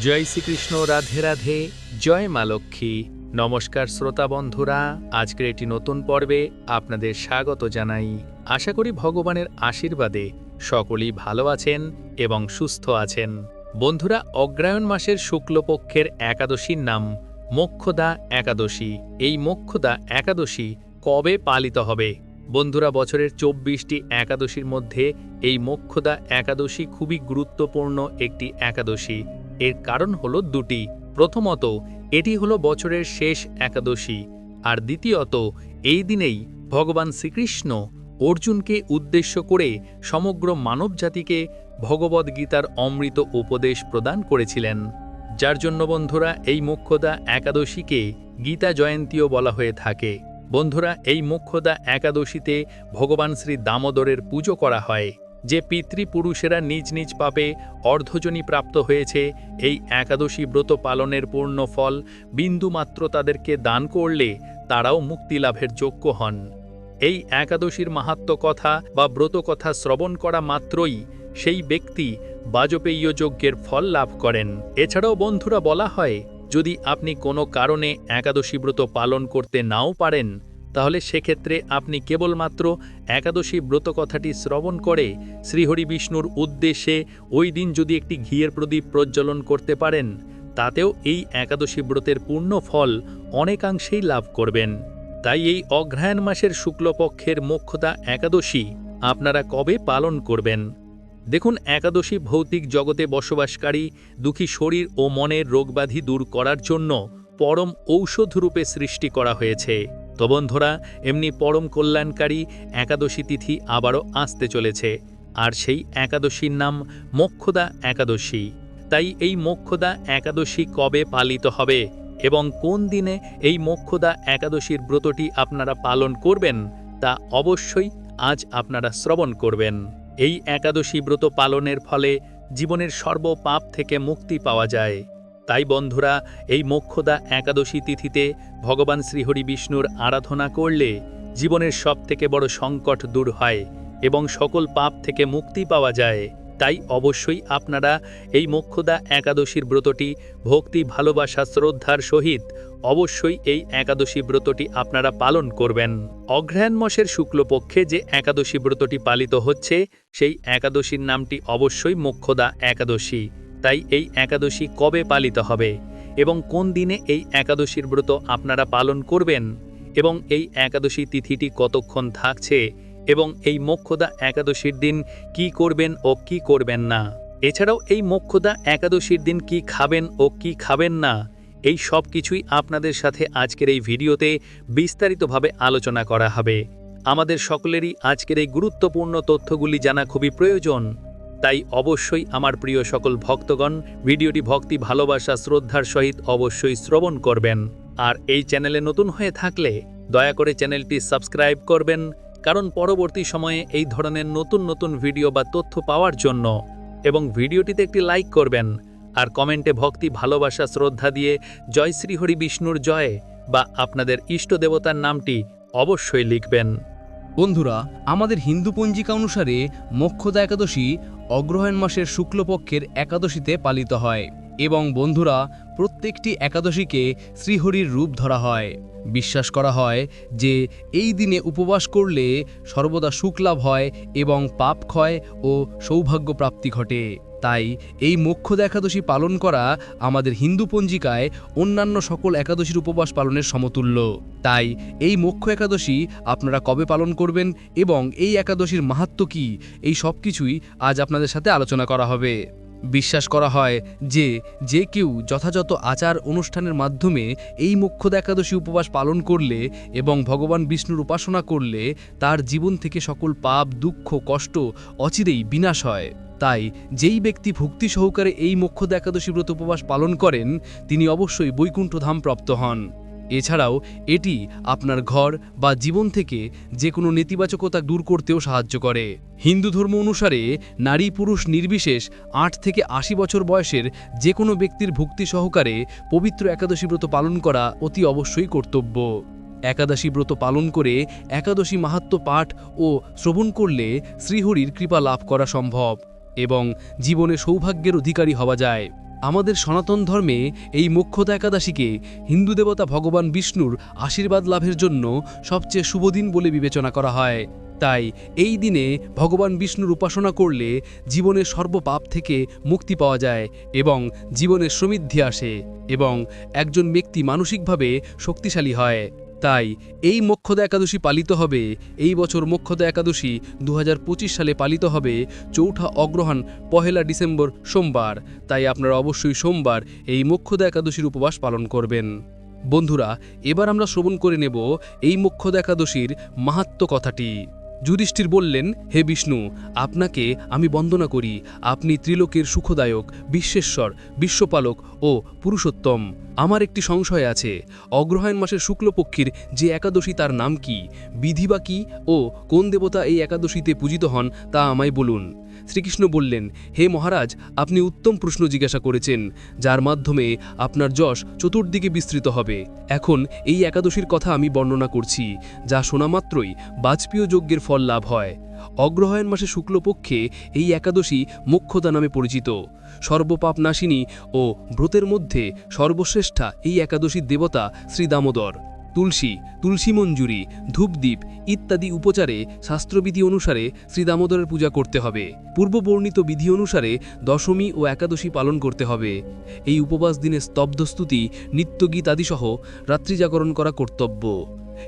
জয় শ্রীকৃষ্ণ, রাধে রাধে, জয় মা লক্ষ্মী। নমস্কার শ্রোতা বন্ধুরা, আজকের একটি নতুন পর্বে আপনাদের স্বাগত জানাই। আশা করি ভগবানের আশীর্বাদে সকলেই ভালো আছেন এবং সুস্থ আছেন। বন্ধুরা, অগ্রায়ণ মাসের শুক্লপক্ষের একাদশীর নাম মোক্ষদা একাদশী। এই মোক্ষদা একাদশী কবে পালিত হবে? বন্ধুরা, বছরের চব্বিশটি একাদশীর মধ্যে এই মোক্ষদা একাদশী খুবই গুরুত্বপূর্ণ একটি একাদশী। এর কারণ হলো দুটি। প্রথমত, এটি হলো বছরের শেষ একাদশী, আর দ্বিতীয়ত, এই দিনেই ভগবান শ্রীকৃষ্ণ অর্জুনকে উদ্দেশ্য করে সমগ্র মানবজাতিকে ভগবদ্গীতার অমৃত উপদেশ প্রদান করেছিলেন। যার জন্য বন্ধুরা, এই মুখ্যদা একাদশীকে গীতা জয়ন্তীও বলা হয়ে থাকে। বন্ধুরা, এই মুখ্যদা একাদশীতে ভগবান শ্রী দামোদরের পুজো করা হয়। যে পিতৃপুরুষেরা নিজ নিজ পাপে অর্ধজনী প্রাপ্ত হয়েছে, এই একাদশী ব্রত পালনের পূর্ণ ফল বিন্দুমাত্র তাদেরকে দান করলে তারাও মুক্তি লাভের যোগ্য হন। এই একাদশীর মাহাত্ম কথা বা ব্রত কথা শ্রবণ করা মাত্রই সেই ব্যক্তি বাজপেয়ীয় যজ্ঞের ফল লাভ করেন। এছাড়াও বন্ধুরা বলা হয়, যদি আপনি কোনো কারণে একাদশী ব্রত পালন করতে নাও পারেন তাহলে সেক্ষেত্রে আপনি কেবলমাত্র একাদশী ব্রত কথাটি শ্রবণ করে শ্রীহরি বিষ্ণুর উদ্দেশ্যে ওই দিন যদি একটি ঘিয়ের প্রদীপ প্রজ্বলন করতে পারেন, তাতেও এই একাদশী ব্রতের পূর্ণ ফল অনেকাংশেই লাভ করবেন। তাই এই অগ্রহায়ণ মাসের শুক্লপক্ষের মোক্ষতা একাদশী আপনারা কবে পালন করবেন? দেখুন, একাদশী ভৌতিক জগতে বসবাসকারী, দুঃখী শরীর ও মনের রোগব্যাধি দূর করার জন্য পরম ঔষধ রূপে সৃষ্টি করা হয়েছে। তো বন্ধুরা, এমনি পরম কল্যাণকারী একাদশী তিথি আবারও আসতে চলেছে, আর সেই একাদশীর নাম মোক্ষদা একাদশী। তাই এই মোক্ষদা একাদশী কবে পালিত হবে এবং কোন দিনে এই মোক্ষদা একাদশীর ব্রতটি আপনারা পালন করবেন, তা অবশ্যই আজ আপনারা শ্রবণ করবেন। এই একাদশী ব্রত পালনের ফলে জীবনের সর্বপাপ থেকে মুক্তি পাওয়া যায়। তাই বন্ধুরা, এই মোক্ষদা একাদশী তিথিতে ভগবান শ্রীহরি বিষ্ণুর আরাধনা করলে জীবনের সব থেকে বড় সংকট দূর হয় এবং সকল পাপ থেকে মুক্তি পাওয়া যায়। তাই অবশ্যই আপনারা এই মোক্ষদা একাদশীর ব্রতটি ভক্তি, ভালোবাসা, শ্রদ্ধার সহিত অবশ্যই এই একাদশী ব্রতটি আপনারা পালন করবেন। অগ্রহায়ণ মাসের শুক্লপক্ষে যে একাদশী ব্রতটি পালিত হচ্ছে, সেই একাদশীর নামটি অবশ্যই মোক্ষদা একাদশী। তাই এই একাদশী কবে পালিত হবে? এবং কোন দিনে এই একাদশীর ব্রত আপনারা পালন করবেন? এবং এই একাদশী তিথিটি কতক্ষণ থাকছে? এবং এই মোক্ষদা একাদশীর দিন কি করবেন ও কি করবেন না? এছাড়াও এই মোক্ষদা একাদশীর দিন কি খাবেন ও কি খাবেন না? এই সব কিছুই আপনাদের সাথে আজকের এই ভিডিওতে বিস্তারিতভাবে আলোচনা করা হবে। আমাদের সকলেরই আজকের এই গুরুত্বপূর্ণ তথ্যগুলি জানা খুবই প্রয়োজন। তাই অবশ্যই আমার প্রিয় সকল ভক্তগণ, ভিডিওটি ভক্তি, ভালোবাসা, শ্রদ্ধার সহিত অবশ্যই শ্রবণ করবেন। আর এই চ্যানেলে নতুন হয়ে থাকলে দয়া করে চ্যানেলটি সাবস্ক্রাইব করবেন, কারণ পরবর্তী সময়ে এই ধরনের নতুন নতুন ভিডিও বা তথ্য পাওয়ার জন্য। এবং ভিডিওটিতে একটি লাইক করবেন, আর কমেন্টে ভক্তি, ভালোবাসা, শ্রদ্ধা দিয়ে জয় শ্রীহরি বিষ্ণুর জয় বা আপনাদের ইষ্ট দেবতার নামটি অবশ্যই লিখবেন। বন্ধুরা, আমাদের হিন্দু পঞ্জিকা অনুসারে মোক্ষদা একাদশী অগ্রহায়ণ মাসের শুক্লপক্ষের একাদশীতে পালিত হয় এবং বন্ধুরা, প্রত্যেকটি একাদশীকে শ্রীহরির রূপ ধরা হয়। বিশ্বাস করা হয় যে এই দিনে উপবাস করলে সর্বদা সুখ লাভ হয় এবং পাপ ক্ষয় ও সৌভাগ্য প্রাপ্তি ঘটে। তাই এই মোক্ষদা একাদশী পালন করা আমাদের হিন্দু পঞ্জিকায় অন্যান্য সকল একাদশীর উপবাস পালনের সমতুল্য। তাই এই মোক্ষ একাদশী আপনারা কবে পালন করবেন এবং এই একাদশীর মাহাত্ম কী, এই সব কিছুই আজ আপনাদের সাথে আলোচনা করা হবে। বিশ্বাস করা হয় যে যে কেউ যথাযথ আচার অনুষ্ঠানের মাধ্যমে এই মোক্ষদা একাদশী উপবাস পালন করলে এবং ভগবান বিষ্ণুর উপাসনা করলে তার জীবন থেকে সকল পাপ, দুঃখ, কষ্ট অচিরেই বিনাশ হয়। তাই যেই ব্যক্তি ভক্তি সহকারে এই মোক্ষদা একাদশী ব্রত উপবাস পালন করেন, তিনি অবশ্যই বৈকুণ্ঠ ধাম প্রাপ্ত হন। এছাড়াও এটি আপনার ঘর বা জীবন থেকে যে কোনো নেতিবাচকতা দূর করতেও সাহায্য করে। হিন্দু ধর্ম অনুসারে নারী পুরুষ নির্বিশেষ আট থেকে আশি বছর বয়সের যে কোনো ব্যক্তির ভক্তি সহকারে পবিত্র একাদশী ব্রত পালন করা অতি অবশ্যই কর্তব্য। একাদশী ব্রত পালন করে একাদশী মাহাত্ম পাঠ ও শ্রবণ করলে শ্রীহরির কৃপা লাভ করা সম্ভব। এবং জীবনে সৌভাগ্যের অধিকারী হওয়া যায়। আমাদের সনাতন ধর্মে এই মোক্ষদা একাদশীকে হিন্দু দেবতা ভগবান বিষ্ণুর আশীর্বাদ লাভের জন্য সবচেয়ে শুভ দিন বলে বিবেচনা করা হয়। তাই এই দিনে ভগবান বিষ্ণুর উপাসনা করলে জীবনের সর্বপাপ থেকে মুক্তি পাওয়া যায় এবং জীবনের সমৃদ্ধি আসে এবং একজন ব্যক্তি মানসিকভাবে শক্তিশালী হয়। তাই এই মোক্ষদা একাদশী পালিত হবে। এই বছর মোক্ষদা একাদশী দু হাজার পঁচিশ সালে পালিত হবে। চৌঠা অগ্রহায়ণ পহেলা ডিসেম্বর সোমবার। তাই আপনারা অবশ্যই সোমবার এই মোক্ষদা একাদশীর উপবাস পালন করবেন। বন্ধুরা, এবার আমরা শ্রবণ করে নেব এই মোক্ষদা একাদশীর মাহাত্ম কথাটি। যুধিষ্ঠির বললেন, হে বিষ্ণু, আপনাকে আমি বন্দনা করি। আপনি ত্রিলোকের সুখদায়ক, বিশ্বেশ্বর, বিশ্বপালক ও পুরুষোত্তম। আমার একটি সংশয় আছে। অগ্রহায়ণ মাসের শুক্লপক্ষীর যে একাদশী তার নাম কি? বিধি বা কি? ও কোন দেবতা এই একাদশীতে পূজিত হন তা আমায় বলুন। শ্রীকৃষ্ণ বললেন, হে মহারাজ, আপনি উত্তম প্রশ্ন জিজ্ঞাসা করেছেন, যার মাধ্যমে আপনার যশ চতুর্দিকে বিস্তৃত হবে। এখন এই একাদশীর কথা আমি বর্ণনা করছি, যা শোনা মাত্রই বাজপেয় যজ্ঞের ফল লাভ হয়। অগ্রহায়ণ মাসে শুক্লপক্ষে এই একাদশী মোক্ষদা নামে পরিচিত। সর্বপাপ নাশিনী ও ব্রতের মধ্যে সর্বশ্রেষ্ঠা এই একাদশীর দেবতা শ্রী দামোদর। তুলসী তুলসী মঞ্জুরি, ধূপদীপ ইত্যাদি উপচারে শাস্ত্রবিধি অনুসারে শ্রী দামোদরের পূজা করতে হবে। পূর্ববর্ণিত বিধি অনুসারে দশমী ও একাদশী পালন করতে হবে। এই উপবাস দিনে স্তব্ধস্তুতি নিত্যগীত আদিসহ রাত্রি জাগরণ করা কর্তব্য।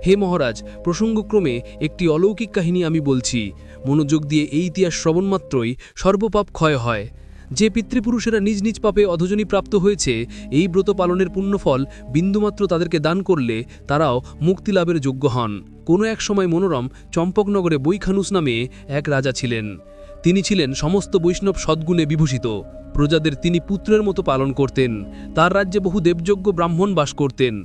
হে মহারাজ, প্রসঙ্গক্রমে একটি অলৌকিক কাহিনী আমি বলছি। মনোযোগ দিয়ে এই ইতিহাস শ্রবণ মাত্রই সর্বপাপ ক্ষয় হয়। যে পিতৃপুরুষেরা নিজ নিজ পাপে অধজনী প্রাপ্ত হয়েছে, এই ব্রত পালনের পুণ্যফল বিন্দুমাত্র তাদেরকে দান করলে তারাও মুক্তি লাভের যোগ্য হন। কোনো এক সময় মনোরম চম্পকনগরে বৈখানুস নামে এক রাজা ছিলেন। তিনি ছিলেন সমস্ত বৈষ্ণব সদ্গুণে বিভূষিত। প্রজাদের তিনি পুত্রের মতো পালন করতেন। তার রাজ্যে বহু দেবযোগ্য ব্রাহ্মণ বাস করতেন।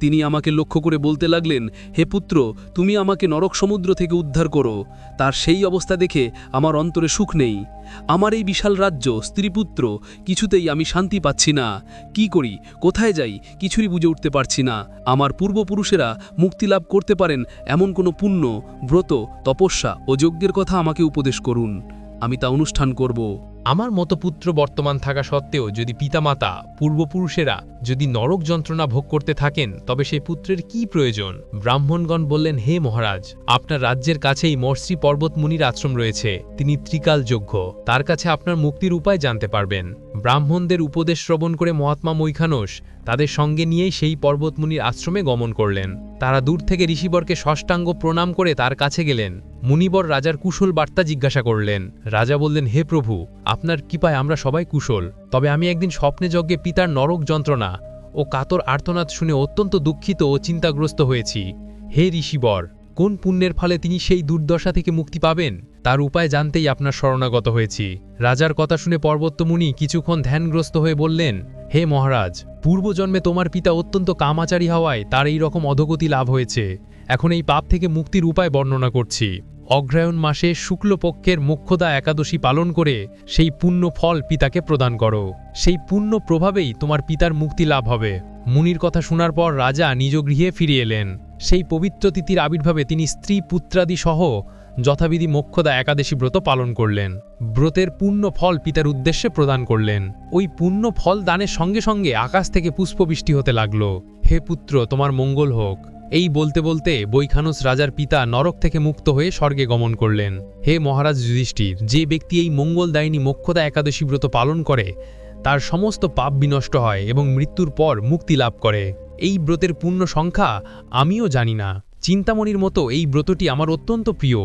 তিনি আমাকে লক্ষ্য করে বলতে লাগলেন, হে পুত্র, তুমি আমাকে নরক সমুদ্র থেকে উদ্ধার করো। তার সেই অবস্থা দেখে আমার অন্তরে সুখ নেই। আমার এই বিশাল রাজ্য স্ত্রীপুত্র কিছুতেই আমি শান্তি পাচ্ছি না। কি করি? কোথায় যাই? কিছুই বুঝে উঠতে পারছি না। আমার পূর্বপুরুষেরা মুক্তি লাভ করতে পারেন এমন কোনো পুণ্য, ব্রত, তপস্যা ও যজ্ঞের কথা আমাকে উপদেশ করুন। আমি তা অনুষ্ঠান করব। আমার মতো পুত্র বর্তমান থাকা সত্ত্বেও যদি পিতামাতা, পূর্বপুরুষেরা যদি নরক যন্ত্রণা ভোগ করতে থাকেন, তবে সেই পুত্রের কি প্রয়োজন? ব্রাহ্মণগণ বললেন, হে মহারাজ, আপনার রাজ্যের কাছেই মর্ষি পর্বত মুনির আশ্রম রয়েছে। তিনি ত্রিকালযোগ্য। তার কাছে আপনার মুক্তির উপায় জানতে পারবেন। ব্রাহ্মণদের উপদেশ শ্রবণ করে মহাত্মা মৈখানস তাদের সঙ্গে নিয়েই সেই পর্বতমুনির আশ্রমে গমন করলেন। তারা দূর থেকে ঋষিবরকে ষষ্ঠাঙ্গ প্রণাম করে তার কাছে গেলেন। মুনিবর রাজার কুশল বার্তা জিজ্ঞাসা করলেন, রাজা বললেন, হে প্রভু, আপনার কৃপায় আমরা সবাই কুশল। তবে আমি একদিন স্বপ্নে যজ্ঞে পিতার নরক যন্ত্রণা ও কাতর আর্তনাদ শুনে অত্যন্ত দুঃখিত ও চিন্তাগ্রস্ত হয়েছি। হে ঋষিবর, কোন পুণ্যের ফলে তিনি সেই দুর্দশা থেকে মুক্তি পাবেন? তার উপায় জানতেই আপনার শরণাগত হয়েছি। রাজার কথা শুনে পর্বতমুনি কিছুক্ষণ ধ্যানগ্রস্ত হয়ে বললেন, হে মহারাজ, পূর্বজন্মে তোমার পিতা অত্যন্ত কামাচারী হওয়ায় তার এই রকম অধগতি লাভ হয়েছে। এখন এই পাপ থেকে মুক্তির উপায় বর্ণনা করছি। অগ্রায়ণ মাসে শুক্লপক্ষের মুখ্যদা একাদশী পালন করে সেই পুণ্য ফল পিতাকে প্রদান করো। সেই পুণ্য প্রভাবেই তোমার পিতার মুক্তি লাভ হবে। মুনির কথা শোনার পর রাজা নিজ গৃহে ফিরে এলেন। সেই পবিত্র তিথির আবির্ভাবে তিনি স্ত্রী পুত্রাদি সহ যথাবিধি মোক্ষদা একাদশী ব্রত পালন করলেন। ব্রতের পূর্ণ ফল পিতার উদ্দেশ্যে প্রদান করলেন। ওই পূর্ণ ফল দানের সঙ্গে সঙ্গে আকাশ থেকে পুষ্পবৃষ্টি হতে লাগল। হে পুত্র, তোমার মঙ্গল হোক। এই বলতে বলতে বৈখানুস রাজার পিতা নরক থেকে মুক্ত হয়ে স্বর্গে গমন করলেন। হে মহারাজ যুধিষ্ঠির, যে ব্যক্তি এই মঙ্গলদায়িনী মোক্ষদা একাদশী ব্রত পালন করে, তার সমস্ত পাপ বিনষ্ট হয় এবং মৃত্যুর পর মুক্তি লাভ করে। এই ব্রতের পূর্ণ সংখ্যা আমিও জানি না। চিন্তামণির মতো এই ব্রতটি আমার অত্যন্ত প্রিয়।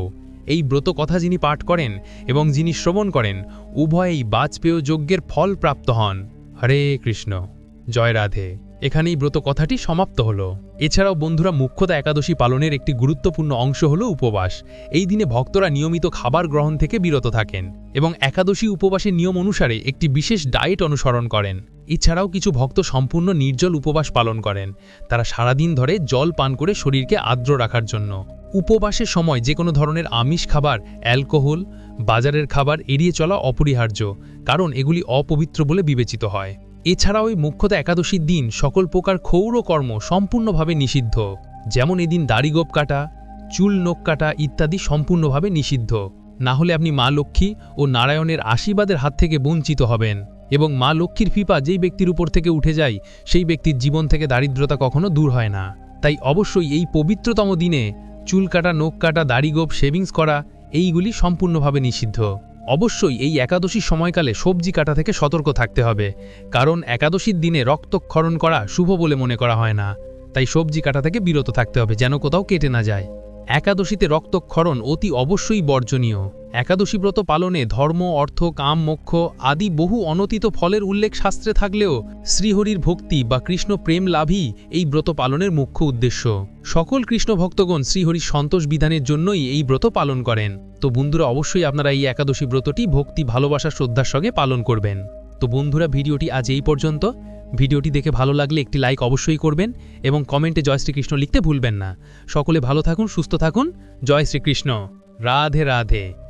এই ব্রত কথা যিনি পাঠ করেন এবং যিনি শ্রবণ করেন, উভয়েই বাজপেয় যজ্ঞের ফল প্রাপ্ত হন। হরে কৃষ্ণ। জয় রাধে। এখানেই ব্রত কথাটি সমাপ্ত হলো। এছাড়াও বন্ধুরা মুখ্যতা একাদশী পালনের একটি গুরুত্বপূর্ণ অংশ হল উপবাস। এই দিনে ভক্তরা নিয়মিত খাবার গ্রহণ থেকে বিরত থাকেন এবং একাদশী উপবাসের নিয়ম অনুসারে একটি বিশেষ ডায়েট অনুসরণ করেন। এছাড়াও কিছু ভক্ত সম্পূর্ণ নির্জল উপবাস পালন করেন। তারা সারাদিন ধরে জল পান করে শরীরকে আর্দ্র রাখার জন্য। উপবাসের সময় যে কোনো ধরনের আমিষ খাবার, অ্যালকোহল, বাজারের খাবার এড়িয়ে চলা অপরিহার্য, কারণ এগুলি অপবিত্র বলে বিবেচিত হয়। এছাড়াও এই মুখ্যত একাদশীর দিন সকল প্রকার ক্ষৌর কর্ম সম্পূর্ণভাবে নিষিদ্ধ। যেমন এদিন দাড়িগোপ কাটা, চুল নোখ কাটা ইত্যাদি সম্পূর্ণভাবে নিষিদ্ধ। না হলে আপনি মা লক্ষ্মী ও নারায়ণের আশীর্বাদের হাত থেকে বঞ্চিত হবেন এবং মা লক্ষ্মীর কৃপা যেই ব্যক্তির উপর থেকে উঠে যায়, সেই ব্যক্তির জীবন থেকে দারিদ্রতা কখনো দূর হয় না। তাই অবশ্যই এই পবিত্রতম দিনে চুল কাটা, নখ কাটা, দাড়িগোপ, শেভিংস করা, এইগুলি সম্পূর্ণভাবে নিষিদ্ধ। অবশ্যই এই একাদশীর সময়কালে সবজি কাটা থেকে সতর্ক থাকতে হবে, কারণ একাদশীর দিনে রক্তক্ষরণ করা শুভ বলে মনে করা হয় না। তাই সবজি কাটা থেকে বিরত থাকতে হবে, যেন কোথাও কেটে না যায়। একাদশীতে রক্তক্ষরণ অতি অবশ্যই বর্জনীয়। একাদশী ব্রত পালনে ধর্ম, অর্থ, কাম, মোক্ষ আদি বহু অনতীত ফলের উল্লেখ শাস্ত্রে থাকলেও শ্রীহরির ভক্তি বা কৃষ্ণ প্রেম লাভই এই ব্রত পালনের মুখ্য উদ্দেশ্য। সকল কৃষ্ণ ভক্তগণ শ্রীহরির সন্তোষ বিধানের জন্যই এই ব্রত পালন করেন। তো বন্ধুরা, অবশ্যই আপনারা এই একাদশী ব্রতটি ভক্তি, ভালোবাসা, শ্রদ্ধার সঙ্গে পালন করবেন। তো বন্ধুরা, ভিডিওটি আজ এই পর্যন্ত। ভিডিওটি দেখে ভালো লাগলে একটি লাইক অবশ্যই করবেন এবং কমেন্টে জয় শ্রীকৃষ্ণ লিখতে ভুলবেন না। সকলে ভালো থাকুন, সুস্থ থাকুন। জয় শ্রীকৃষ্ণ। রাধে রাধে।